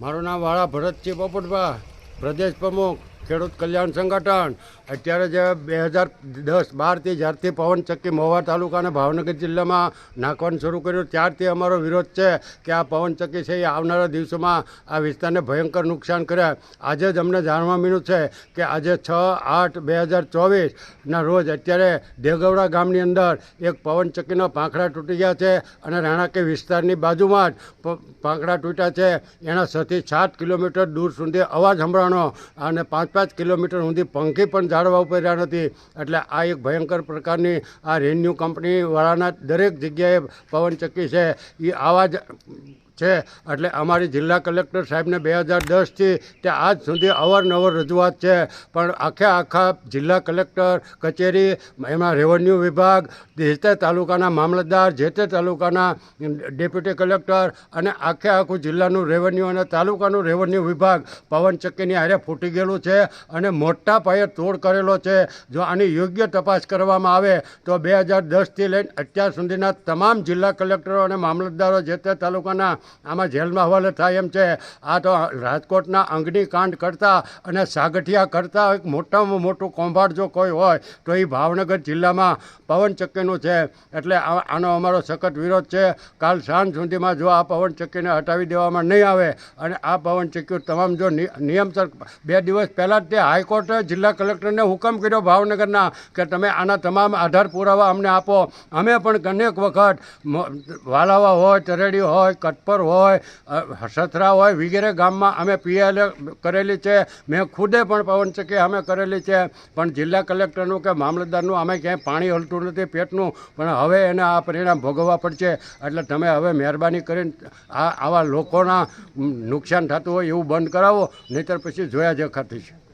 મારું નામ વાળા ભરતજી પોપટભા પ્રદેશ પ્રમુખ. ખેડૂત કલ્યાણ સંગઠન. અત્યારે જે બે હજાર દસ બારથી જ્યારથી પવનચક્કી મહુવા તાલુકા અને ભાવનગર જિલ્લામાં નાખવાનું શરૂ કર્યું. ત્યારથી અમારો વિરોધ છે કે આ પવનચક્કી છે એ આવનારા દિવસોમાં આ વિસ્તારને ભયંકર નુકસાન કરે. આજે જ અમને જાણવા મળ્યું છે કે આજે છ આઠ બે હજાર ચોવીસના રોજ અત્યારે દેગવડા ગામની અંદર એક પવનચક્કીના પાંખડા તૂટી ગયા છે અને રાણાકી વિસ્તારની બાજુમાં જ પાંખડા તૂટ્યા છે. એના છથી સાત કિલોમીટર દૂર સુધી અવાજ સંભળાણો અને પાંચ પાંચ કિલોમીટર સુધી પંખી પણ જાળવા ઉપર રહ્યા નથી. એટલે આ એક ભયંકર પ્રકારની આ રેન્યુ કંપનીવાળાના દરેક જગ્યાએ પવનચક્કી છે. એ આવા જ છે. એટલે અમારી જિલ્લા કલેક્ટર સાહેબને બે હજાર દસથી તે આજ સુધી અવારનવાર રજૂઆત છે. પણ આખે આખા જિલ્લા કલેક્ટર કચેરી, એમાં રેવન્યુ વિભાગ, જે તે તાલુકાના મામલતદાર, જે તે તાલુકાના ડેપ્યુટી કલેક્ટર અને આખે આખું જિલ્લાનું રેવન્યુ અને તાલુકાનું રેવન્યુ વિભાગ પવનચક્કીની હારે ફૂટી ગયેલું છે અને મોટા પાયે તોડ કરેલો છે. જો આની યોગ્ય તપાસ કરવામાં આવે તો બે હજાર દસથી લઈને અત્યાર સુધીના તમામ જિલ્લા કલેક્ટરો અને મામલતદારો જે તે તાલુકાના આમાં જેલમાં હવાલે થાય એમ છે. આ તો રાજકોટના અગ્નિકાંડ કરતા અને સાગઠિયા કરતા એક મોટામાં મોટું કૌભાંડ જો કોઈ હોય, તો એ ભાવનગર જિલ્લામાં પવનચક્કીનું છે. એટલે આનો અમારો સખત વિરોધ છે. કાલ સાંજ સુધીમાં જો આ પવનચક્કીને હટાવી દેવામાં નહીં આવે અને આ પવનચક્કીઓ તમામ જો નિયમસર બે દિવસ પહેલાં જ તે હાઈકોર્ટે જિલ્લા કલેક્ટરને હુકમ કર્યો ભાવનગરના કે તમે આના તમામ આધાર પુરાવા અમને આપો. અમે પણ અનેક વખત વાલાવા હોય, તરેડી હોય કટપર હોય અ, સથરા હોય વગેરે ગામમાં અમે પીએલ કરેલી છે. મેં ખુદે પણ પવનચક્કી અમે કરેલી છે. પણ જિલ્લા કલેક્ટરનું કે મામલતદારનું અમે ક્યાંય પાણી હલતું નથી પેટનું. પણ હવે એને આ પરિણામ ભોગવવા પડશે. એટલે તમે હવે મહેરબાની કરીને આ આવા લોકોના નુકસાન થતું હોય એવું બંધ કરાવો. નહીંતર પછી જોયા જ ખાતી છે